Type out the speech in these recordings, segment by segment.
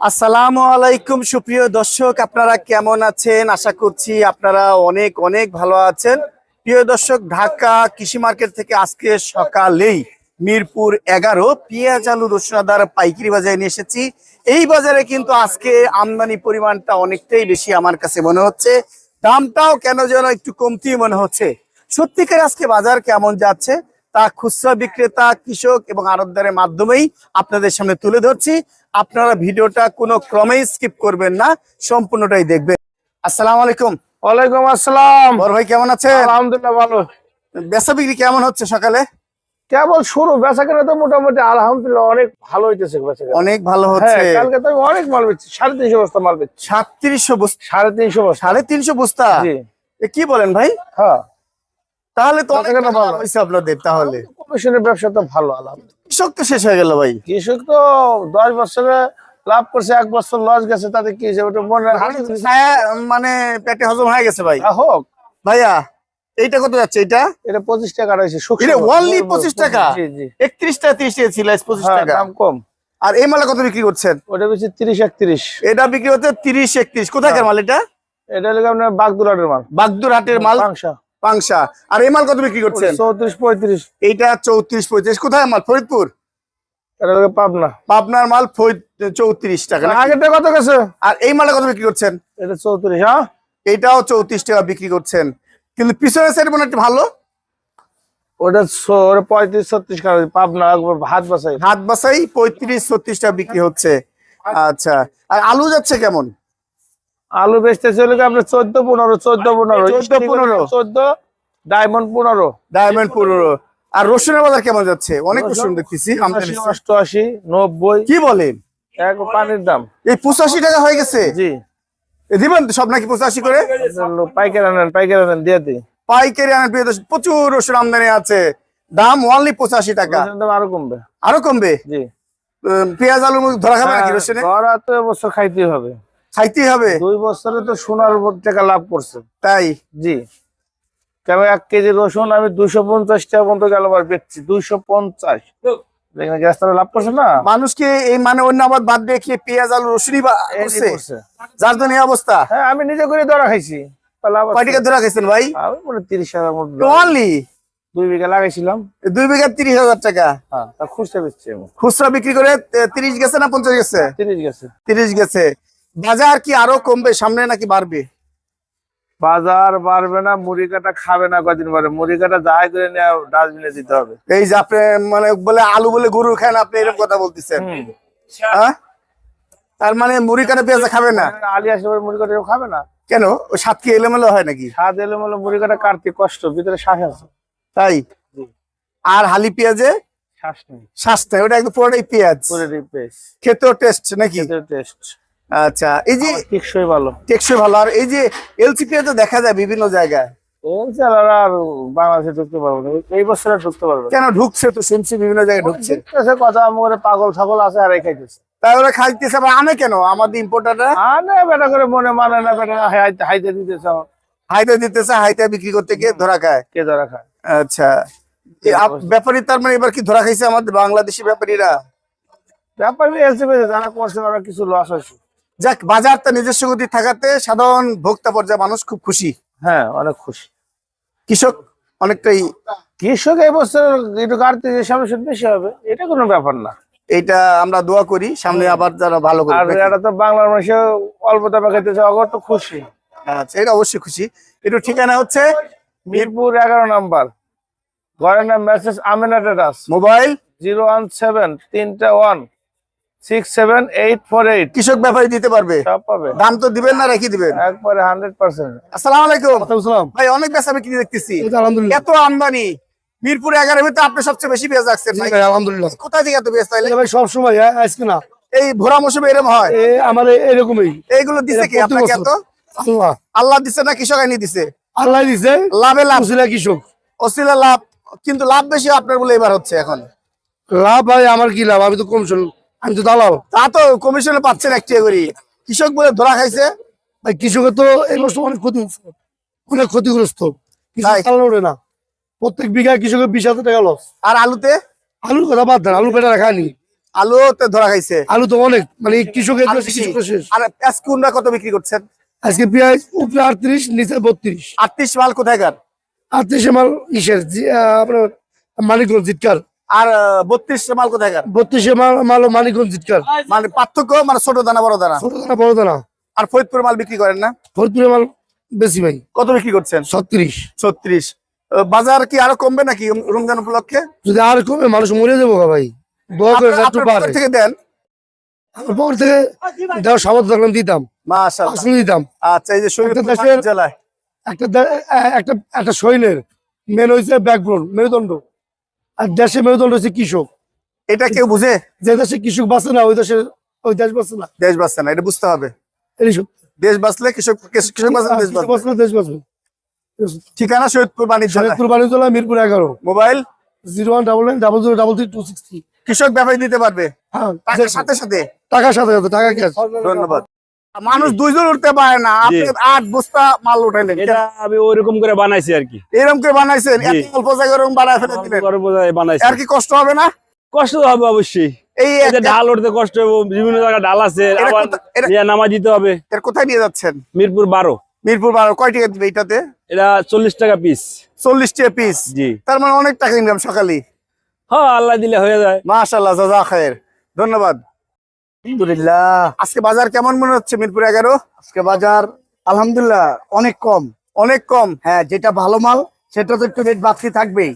আসসালামু আলাইকুম, সুপ্রিয় দর্শক, আপনারা কেমন আছেন? আশা করছি আপনারা অনেক অনেক ভালো আছেন। প্রিয় দর্শক, ঢাকা কৃষি মার্কেট থেকে আজকে সকালেই মিরপুর এগারো পেঁয়াজ, আলু রসুনাদার পাইকারি বাজারে নিয়ে এসেছি। এই বাজারে কিন্তু আজকে আমদানি পরিমাণটা অনেকটাই বেশি আমার কাছে মনে হচ্ছে। দামটাও কেন যেন একটু কমতি মনে হচ্ছে। সত্যিকার আজকে বাজার কেমন যাচ্ছে তা খুচরা বিক্রেতা, কৃষক এবং আড়তদারের মাধ্যমেই আপনাদের সামনে তুলে ধরছি। আপনারা ভিডিওটা কোনো ক্রমেই স্কিপ করবেন না সম্পূর্ণটাই দেখবেন। আসসালামু আলাইকুম। ওয়ালাইকুম আসসালাম। বড় ভাই কেমন আছেন? আলহামদুলিল্লাহ ভালো। বেচা বিক্রি কেমন হচ্ছে সকালে? কেবল শুরু বেচা কেনা তো মোটামুটি আলহামদুলিল্লাহ অনেক ভালো হইতেছে অনেক ভালো হ্যাঁ হচ্ছে। কালকে তো অনেক মাল বেচছি সাড়ে তিনশো বস্তা মাল বেচছি। সাতত্রিশশো বস্তা? সাড়ে তিনশো বস্তা। সাড়ে তিনশো বস্তা? কি বলেন ভাই? হ্যাঁ। তাহলে তো অনেক আপনাদের তাহলে। কমিশনের ব্যবসা তো ভালো আলহামদুলিল্লাহ। কৃষক তো শেষ হয়ে গেল ভাই। কৃষক তো দশ বছরে লাভ করছে এক বছর লস গেছে তাতে কি ওটা মনে মানে পেটে হজম হয়ে গেছে ভাই। হোক। ভাইয়া এইটা কত যাচ্ছে এটা এটা পঁচিশ টাকা রয়েছে বলব, 25 টাকা? একত্রিশ টাকা তিরিশ টাকা ছিল পঁচিশ হ্যাঁ টাকা। দাম কম। আর এই মালা কত বিক্রি করছেন? ওটা বেশি তিরিশ একত্রিশ। এটা বিক্রি হচ্ছে তিরিশ একত্রিশ। কোথাকার মাল এটা? এটা হলো আপনার বাগদুরাটের মাল। বাগদুর হাটের মাল পাংশা। আর এই মাল কত বিক্রি করছেন? চৌত্রিশ পঁয়ত্রিশ। এইটা চৌত্রিশ পঁয়ত্রিশ। কোথায় মাল? ফরিদপুর? পাবনা। পাবনার মাল চৌত্রিশ টাকা নাকি? কত গেছে? আর এই মালটা কত বিক্রি করছেন? এটা চৌত্রিশ হ্যাঁ? এইটাও চৌত্রিশ টাকা বিক্রি করছেন। কিন্তু পিছনের সাইড মনে একটু ভালো। ওটা পঁয়ত্রিশ ছত্রিশ পাবনা বাসাই হাত বাসাই পঁয়ত্রিশ ছত্রিশ টাকা বিক্রি হচ্ছে। আচ্ছা। আর আলু যাচ্ছে কেমন? আলু বেচতে চলে আপনার চোদ্দ পনেরো চোদ্দ পনেরো। 14, 15 চোদ্দ ডায়মন্ড পনেরো। ডায়মন্ড পনেরো। আর রসুনের বাজার কেমন যাচ্ছে? অনেক রসুন দেখতেছি অষ্টআশি নব্বই। কি বলেন? পানির দাম। এই পঁচাশি টাকা হয়ে গেছে? জি। দিবেন সব নাকি পঁচাশি করে? পাইকার আনেন পাইকার আনেন দিয়ে দিই। পাইকারি আনার প্রিয় প্রচুর রসুন আমদানি আছে। দাম অনলি পঁচাশি টাকা। দাম আরও কমবে। আরও কমবে? জি। পেঁয়াজ আলু ধরা খাবে নাকি হ্যাঁ, রসুনে? গড়া তো এবছর খাইতেই হবে। খাইতেই হবে। দুই বছরে তো সোনার উপর টাকা লাভ করছে। তাই? জি। কেন এক কেজি রসুন আমি দুইশো পঞ্চাশ টাকা পর্যন্ত গেল বার বেচছি দুইশো পঞ্চাশ। দেখেন গ্যাস তারা লাভ করছে না? মানুষকে এই মানে অন্য আবাদ বাদ দিয়ে খেয়ে পেঁয়াজ আলু রসুনই বা- এই করছে? করছে। যার জন্য এই অবস্থা? হ্যাঁ আমি নিজে করে ধরা খাইছি। ধরা খাইছেন ভাই? আমি মনে তিরিশ হাজার অনলি দুই বিঘা লাগাইছিলাম। দুই বিঘা তিরিশ হাজার টাকা? হ্যাঁ খুচরা বেচছি খুচরা বিক্রি করে তিরিশ গেছে না পঞ্চাশ গেছে? তিরিশ গেছে। তিরিশ গেছে। বাজার কি আরও কমবে? সামনে নাকি বাড়বে? বাজার বাড়বে না মুড়ি কাটা খাবে না কদিন পরে। মুড়ি কাটা যাই করে নিয়ে ডাস্টবিনে দিতে হবে। এই যে আপনি মানে বলে আলু বলে গরু খান আপনি এরকম কথা বলতেছেন। হ্যাঁ? তার মানে মুড়ি কাটা পেঁয়াজ খাবে না? আলি আসলে পরে মুড়ি কাটা খাবে না। কেন? ওই সাত কি এলোমেলো হয় নাকি? স্বাদ এলো মেলো মুড়ি কাটা কাটতে কষ্ট ভিতরে শ্বাস আছে। তাই? আর হালি পেঁয়াজে? শ্বাস নেই। শ্বাস নাই ওটা একদম পুরোটাই পেঁয়াজ। পুরোটাই পেঁয়াজ। খেতেও টেস্ট নাকি? খেতেও টেস্ট আচ্ছা এই যে টিকসই ভালো। টেকসই ভালো। আর এই যে এলসি তো দেখা যায় বিভিন্ন জায়গায়। আর বাংলাদেশে ঢুকতে পারব না। এই বছরে ঢুকতে পারবে কেন ঢুকছে তো? শুনছি বিভিন্ন জায়গায় ঢুকছে। কথা আমার পাগল ছাগল আছে আর খাইতেছে। তাই ওরা খাইতেছে আনে কেন? আমাদের ইম্পোর্টাররা আনে বেটা করে মনে মানে না বেটা হাইতে হাইতে দিতেছে আমার। হাইতে দিতেছে হাইতে বিক্রি করতে গিয়ে ধরা খায়। কে ধরা খায়? আচ্ছা। আপ- ব্যাপারী তার মানে এবার কি ধরা খাইছে আমাদের বাংলাদেশি ব্যাপারীরা? ব্যাপার এলসি যারা করছে ওরা কিছু লস হয়েছে। যাক বাজার বাজারটা নিজস্ব গতি থাকাতে সাধারণ ভোক্তা পর্যায়ে মানুষ খুব খুশি। হ্যাঁ অনেক খুশি। কৃষক অনেকটাই কৃষক এই বছর একটু যে সামনে সুদ বেশি হবে এটা কোনো ব্যাপার না। এটা আমরা দোয়া করি সামনে আবার যারা ভালো আর এটা তো বাংলার মানুষ অল্প দামে অগর তো খুশি। আচ্ছা এটা অবশ্যই খুশি। একটু ঠিকানা হচ্ছে মিরপুর এগারো নাম্বার। ঘরের নাম message Amina terrace mobile zero one seven তিনটা one. Six seven eight four eight কৃষক ব্যাপারী দিতে পারবে। সব পাবে। দাম তো দিবেন না রেখে দিবেন। একবারে হান্ড্রেড পার্সেন্ট আসসালামু আলাইকুম। ভাই অনেক বেচা বিক্রি দেখতেছি। আলহামদুলিল্লাহ। এত আমদানি। মিরপুর এগারো ভিতরে আপনি সবচেয়ে বেশি পেঁয়াজ রাখছেন ভাই। ভাই, আলহামদুলিল্লাহ। কোথায় থেকে এত পেঁয়াজ তাইলে ভাই সব আজকে না এই ভোরা মৌসুমে এরকম হয়? আমার এরকমই এইগুলো দিছে কি? আপনাকে এত? আল্লাহ। আল্লাহ দিছে না কৃষক আইনি দিছে? আল্লাহ দিছে। লাভে লাভ। কুশিলা কৃষক। অসিলা লাভ। কিন্তু লাভ বেশি আপনার বলে এবার হচ্ছে এখন। লাভ ভাই আমার কি লাভ? আমি তো কমিশন আমি তো দালাল। তা তো কমিশনে পাচ্ছেন একটি করে। কৃষক বলে ধরা খাইছে। ভাই কৃষকের তো এই বছর অনেক ক্ষতি। অনেক ক্ষতিগ্রস্ত। ওঠে না। প্রত্যেক বিঘা কৃষকের বিশ হাজার টাকা লস আর আলুতে? আলুর কথা বাদ দেন আলু পেটা রাখানি আলু তো ধরা খাইছে। আলু তো অনেক মানে কৃষকের আর কুমড়া কত বিক্রি করছেন? আজকে পেঁয়াজ উপরে আটত্রিশ নিচে বত্রিশ। আটত্রিশ মাল কোথায়কার আটত্রিশে মাল ইসের আপনার মানিকগঞ্জ জিটকার। আর বত্রিশ মাল কোথায়কার বত্রিশে মাল মাল মানিকগঞ্জ জিটকার মানে পার্থক্য মানে ছোট দানা বড় দানা? ছোট দানা বড় দানা। আর ফরিদপুর মাল বিক্রি করেন না? ফরিদপুরে মাল বেশি ভাই। কত বিক্রি করছেন? ছত্রিশ। ছত্রিশ। বাজার কি আরও কমবে নাকি রমজান উপলক্ষে? যদি আর কমে মানুষ মরে যাব ভাই। পারে। থেকে দেন? আমার পকেট থেকে দেওয়ার সামর্থ্য থাকলাম দিতাম। আসলে দিতাম। আচ্ছা এই যে একটা একটা একটা শৈলের মেন হয়েছে ব্যাকবোন মেরুদণ্ড। আর দেশে মেরুদণ্ড হচ্ছে কৃষক। এটা কেউ বুঝে? যে দেশে কৃষক বাঁচে না ওই দেশে ওই দেশ বাঁচে না। দেশ বাঁচছে না এটা বুঝতে হবে। দেশ বাঁচলে কৃষক কৃষক বাঁচলে দেশ বাঁচবে। ঠিকানা শহীদপুর বাণিজ্য। শরীয়তপুর বাণিজ্য মিরপুর এগারো। Mobile? Zero one double nine double zero double three two six কৃষক ব্যাপারী দিতে পারবে। হ্যাঁ টাকার সাথে সাথে। টাকার সাথে সাথে টাকা ক্যাশ। ধন্যবাদ। মানুষ দুইজন উঠতে পারে না। আপনি আট বস্তা মাল উঠাইলেন এটা আমি ওইরকম করে বানাইছি আর কি। এরকম করে বানাইছেন। এত অল্প জায়গায় এরকম বানায় ফেলে দিলেন। গরম বোঝায় বানাইছি। আর কি কষ্ট হবে না? কষ্ট হবে অবশ্যই। এই যে ডাল উঠতে কষ্ট হবে বিভিন্ন জায়গায় ডাল আছে আবার নামা দিতে হবে। এর কোথায় নিয়ে যাচ্ছেন? মিরপুর বারো। মিরপুর বারো। কয় টাকা দিবে এটাতে এটা চল্লিশ টাকা পিস চল্লিশ টাকা পিস জি। তার মানে অনেক টাকা ইনকাম সকালে। হ্যাঁ আল্লাহ দিলে হয়ে যায়। মাশাল্লাহ জাজা খায়ের। ধন্যবাদ। আলহামদুলিল্লাহ। আজকে বাজার কেমন মনে হচ্ছে মিরপুর এগারো? আজকে বাজার আলহামদুলিল্লাহ অনেক কম। অনেক কম? হ্যাঁ যেটা ভালো মাল সেটা তো একটু রেট বাড়তি থাকবেই।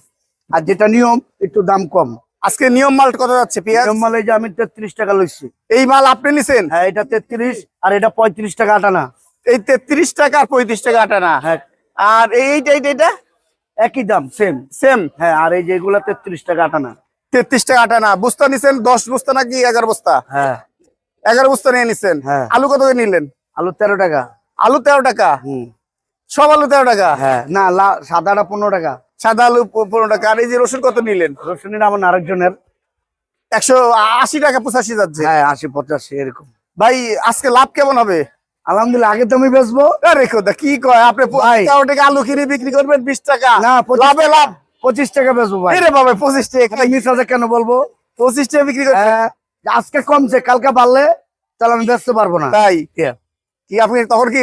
আর যেটা নিয়ম একটু দাম কম। আজকে নিয়ম মাল কত যাচ্ছে পেঁয়াজ? নিয়ম মাল এই যে আমি তেত্রিশ টাকা লইছি। এই মাল আপনি নিছেন? হ্যাঁ এটা তেত্রিশ আর এটা পঁয়ত্রিশ টাকা আটানা। এই তেত্রিশ টাকা আর পঁয়ত্রিশ টাকা আটানা? হ্যাঁ। আর এইটা এইটা এটা একই দাম সেম সেম হ্যাঁ আর এই যে এগুলা তেত্রিশ টাকা আটানা। তেত্রিশ টাকা আটানা। বস্তা নিছেন দশ বস্তা নাকি এগারো বস্তা? হ্যাঁ। এগারো বস্তা নিয়ে নিছেন। হ্যাঁ। আলু কত করে নিলেন? আলু তেরো টাকা। আলু তেরো টাকা? সব আলু তেরো টাকা? হ্যাঁ। না সাদাটা পনেরো টাকা। সাদা আলু পনেরো টাকা। আর এই যে রসুন কত নিলেন? রসুনের আমার আরেকজনের। একশো আশি টাকা পঁচাশি যাচ্ছে। হ্যাঁ আশি পঁচাশি এরকম। ভাই আজকে লাভ কেমন হবে? আলহামদুলিল্লাহ আগে তো আমি বেচবো। আরে খোদা কি কয়? আপনি তেরো টাকা আলু কিনে বিক্রি করবেন বিশ টাকা। না লাভে লাভ। পঁচিশ টাকা বেচবো ভাই। এরে বাবা পঁচিশ টাকা। আছে কেন বলব? পঁচিশ টাকা বিক্রি করবেন আজকে কমছে কালকে বাড়লে তাহলে আমি বেচতে পারব না। তাই? কি? আপনি তখন কি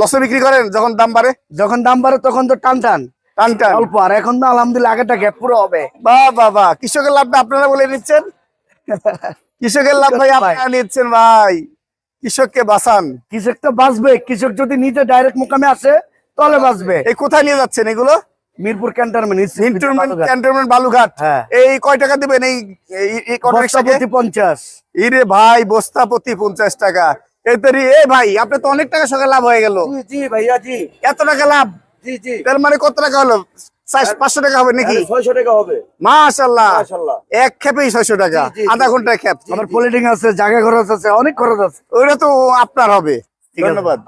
লসে বিক্রি করেন যখন দাম বাড়ে? যখন দাম বাড়ে তখন তো টান টান। টান টান। অল্প আর এখন তো আলহামদুলিল্লাহ আগেটা গ্যাপ পুরো হবে। বাহ কৃষকের লাভটা আপনারা বলে নিচ্ছেন? কৃষকের লাভ ভাই ভাই। আপনারা নিচ্ছেন ভাই। কৃষককে বাঁচান। কৃষক তো বাঁচবে কৃষক যদি নিজে ডাইরেক্ট মোকামে আসে তাহলে বাঁচবে। এই কোথায় নিয়ে যাচ্ছেন এগুলো? মিরপুর ক্যান্টনমেন্ট বালুঘাট হ্যাঁ। এই কয় টাকা দিবেন এই পঞ্চাশ। ইরে ভাই বস্তা প্রতি পঞ্চাশ টাকা। তো এ ভাই আপনি তো অনেক টাকা সঙ্গে লাভ হয়ে গেল। জি জি ভাইয়া জি। এত টাকা লাভ? জি জি। তার মানে কত টাকা হলো? পাঁচশো টাকা হবে নাকি? ছয়শো টাকা হবে। মাশাল্লাহ। এক খেপেই ছয়শো টাকা। আধা ঘন্টায় খেপ। আমার পলিটিং আছে জায়গা খরচ আছে অনেক খরচ আছে। ওইটা তো আপনার হবে। ধন্যবাদ।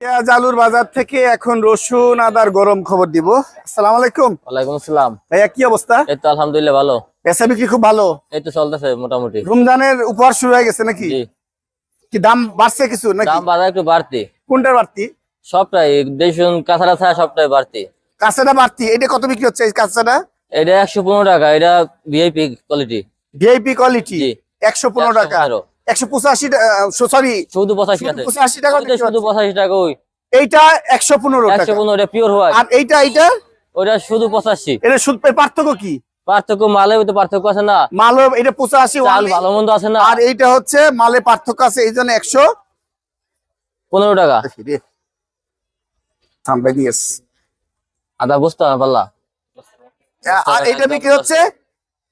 পেঁয়াজ আলুর বাজার থেকে এখন রসুন আদার গরম খবর দিব। আসসালামু আলাইকুম। ওয়ালাইকুম আসসালাম। ভাইয়া কি অবস্থা? এই তো আলহামদুলিল্লাহ ভালো। পেশা বিক্রি খুব ভালো? এই তো চলতেছে মোটামুটি। রমজানের উপহার শুরু হয়ে গেছে নাকি? কি দাম বাড়ছে কিছু নাকি? দাম বাজার একটু বাড়তি। কোনটার বাড়তি? সবটাই দেশুন কাঁচারা ছাড়া সবটাই বাড়তি। কাঁচাটা বাড়তি। এটা কত বিক্রি হচ্ছে এই কাঁচাটা? এটা একশো পনেরো টাকা এটা ভিআইপি কোয়ালিটি ভিআইপি কোয়ালিটি একশো পনেরো টাকা। 115 একশো পঁচাশি সরি পঁচাশি পঁচাশি টাকা শুধু পঁচাশি টাকা ওই এইটা একশো পনেরো একশো পনেরো এটা পিওর হোয়াইট আর এইটা এইটা? শুধু পঁচাশি। এটা পেয়ে পার্থক্য কি? পার্থক্য মালে তো পার্থক্য আছে না? মাল এটা পঁচাশি ভালো মন্দ আছে না? আর এইটা হচ্ছে মালে পার্থক্য আছে এই জন্য একশো পনেরো টাকা। আদা বুঝতে হবে পাল্লা? আর এইটা বিক্রি হচ্ছে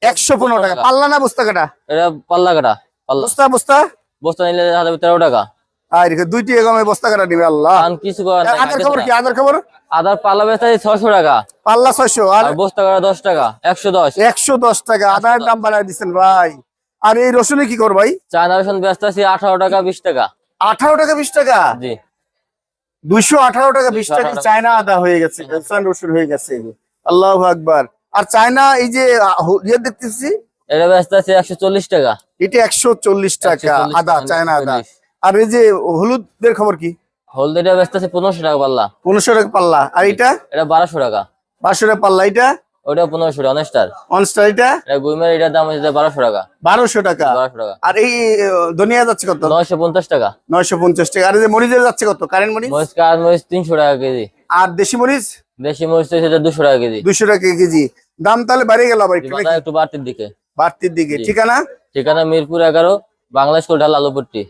একশো পনেরো টাকা। পাল্লা না বস্তা কাটা? এটা পাল্লা কাটা। বস্তা বস্তা? বস্তা নিলে যাবে তেরো টাকা। আর দুইটি এগমে বস্তা কাটা নিবে আল্লাহ। কিছু আধার খবর কি। আধার খবর? আদার পাল্লা বেচা ছশো টাকা। পাল্লা ছয়শো আর বস্তা কাটা দশ টাকা একশো দশ। একশো দশ টাকা আধার দাম বাড়ায় দিচ্ছেন ভাই। আর এই রসুনে কি কর ভাই? চায়না রসুন ব্যস্ত আছি আঠারো টাকা বিশ টাকা। আঠারো টাকা বিশ টাকা? জি। দুইশো আঠারো টাকা বিশ টাকা। চায়না আদা হয়ে গেছে রসুন রসুন হয়ে গেছে। আল্লাহ আকবার। আর চায়না এই যে ইয়ে দেখতেছি? এটা ব্যস্ত আছে একশো চল্লিশ টাকা। এটা একশো চল্লিশ টাকা আদা চায়না আদা। আর এই যে হলুদের খবর কি? হলদিটা ব্যস্ত আছে পনেরোশো টাকা পাল্লা। পনেরোশো টাকা পাল্লা। আর এটা? এটা বারোশো টাকা। পাঁচশো টাকা পাল্লা এটা? ওটা পনেরোশো টাকা অনেস্টার। অনস্টার এটা? এটা গুইমের এটার দাম হচ্ছে বারোশো টাকা। বারোশো টাকা। বারোশো টাকা। আর এই ধনিয়া যাচ্ছে কত? নয়শো পঞ্চাশ টাকা। নয়শো পঞ্চাশ টাকা। আর এই যে মরিচের যাচ্ছে কত? কারেন্ট মরিচ? মরিচ কাজ মরিচ? তিনশো টাকা কেজি। আর দেশি মরিচ? দেশি মরিচ সেটা দুশো টাকা কেজি। দুশো টাকা কেজি। দাম তাহলে গেল আবার একটু বাড়তির দিকে। বাড়তির দিকে। ঠিকানা? ঠিকানা মিরপুর এগারো বাংলা স্কুল ঢাল আলুপট্টি।